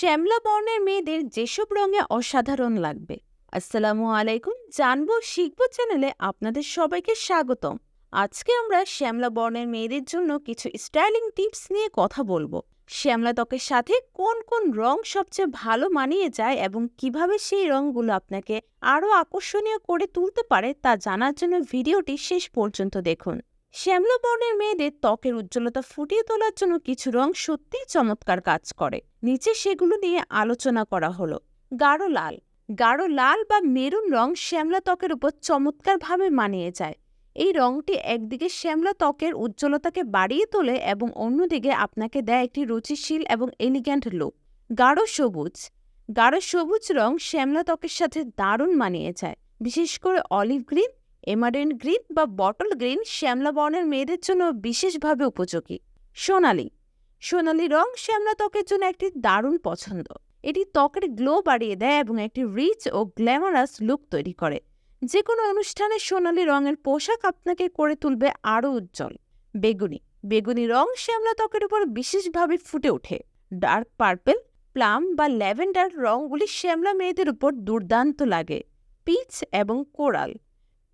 শ্যামলা বর্ণের মেয়েদের যেসব রঙে অসাধারণ লাগবে। আসসালামু আলাইকুম, জানব শিখব চ্যানেলে আপনাদের সবাইকে স্বাগতম। আজকে আমরা শ্যামলা বর্ণের মেয়েদের জন্য কিছু স্টাইলিং টিপস নিয়ে কথা বলব। শ্যামলা ত্বকের সাথে কোন কোন রং সবচেয়ে ভালো মানিয়ে যায় এবং কীভাবে সেই রঙগুলো আপনাকে আরও আকর্ষণীয় করে তুলতে পারে তা জানার জন্য ভিডিওটি শেষ পর্যন্ত দেখুন। শ্যামলা বর্ণের মেয়েদের ত্বকের উজ্জ্বলতা ফুটিয়ে তোলার জন্য কিছু রং সত্যিই চমৎকার কাজ করে। নিচে সেগুলো নিয়ে আলোচনা করা হলো। গাঢ় লাল। গাঢ় লাল বা মেরুন রং শ্যামলা ত্বকের উপর চমৎকারভাবে মানিয়ে যায়। এই রংটি একদিকে শ্যামলা ত্বকের উজ্জ্বলতাকে বাড়িয়ে তোলে এবং অন্যদিকে আপনাকে দেয় একটি রুচিশীল এবং এলিগ্যান্ট লুক গাঢ় সবুজ। গাঢ় সবুজ রং শ্যামলা ত্বকের সাথে দারুণ মানিয়ে যায়। বিশেষ করে অলিভ গ্রিন এমারেন্ট গ্রিন বা বটল গ্রিন শ্যামলা বর্ণের মেয়েদের জন্য বিশেষভাবে উপযোগী। সোনালি। সোনালি রং শ্যামলা ত্বকের জন্য একটি দারুণ পছন্দ। এটি ত্বকের গ্লো বাড়িয়ে দেয় এবং একটি রিচ ও গ্ল্যামারাস লুক তৈরি করে। যে কোনো অনুষ্ঠানে সোনালি রঙের পোশাক আপনাকে করে তুলবে আরও উজ্জ্বল। বেগুনি। বেগুনি রং শ্যামলা ত্বকের উপর বিশেষভাবে ফুটে ওঠে। ডার্ক পার্পেল, প্লাম বা ল্যাভেন্ডার রঙগুলি শ্যামলা মেয়েদের উপর দুর্দান্ত লাগে। পিচ এবং কোরাল।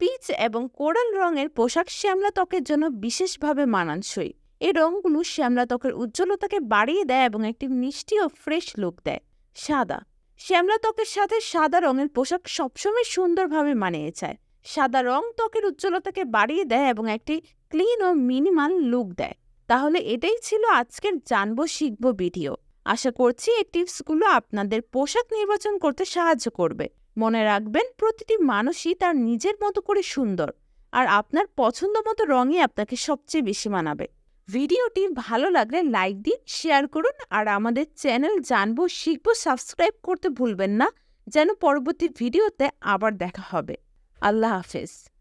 পিচ এবং কোরাল রঙের পোশাক শ্যামলা ত্বকের জন্য বিশেষভাবে মানানসই। এই রঙগুলো শ্যামলা ত্বকের উজ্জ্বলতাকে বাড়িয়ে দেয় এবং একটি মিষ্টি ও ফ্রেশ লুক দেয়। সাদা। শ্যামলা ত্বকের সাথে সাদা রঙের পোশাক সবসময় সুন্দরভাবে মানিয়ে যায়। সাদা রং ত্বকের উজ্জ্বলতাকে বাড়িয়ে দেয় এবং একটি ক্লিন ও মিনিমাল লুক দেয়। তাহলে এটাই ছিল আজকের জানব শিখব ভিডিও। আশা করছি এই টিপসগুলো আপনাদের পোশাক নির্বাচন করতে সাহায্য করবে। মনে রাখবেন, প্রতিটি মানুষই তার নিজের মতো করে সুন্দর আর আপনার পছন্দ মতো রঙই আপনাকে সবচেয়ে বেশি মানাবে। ভিডিওটি ভালো লাগলে লাইক দিন, শেয়ার করুন আর আমাদের চ্যানেল জানব, শিখব, সাবস্ক্রাইব করতে ভুলবেন না। যেন পরবর্তী ভিডিওতে আবার দেখা হবে। আল্লাহ হাফেজ।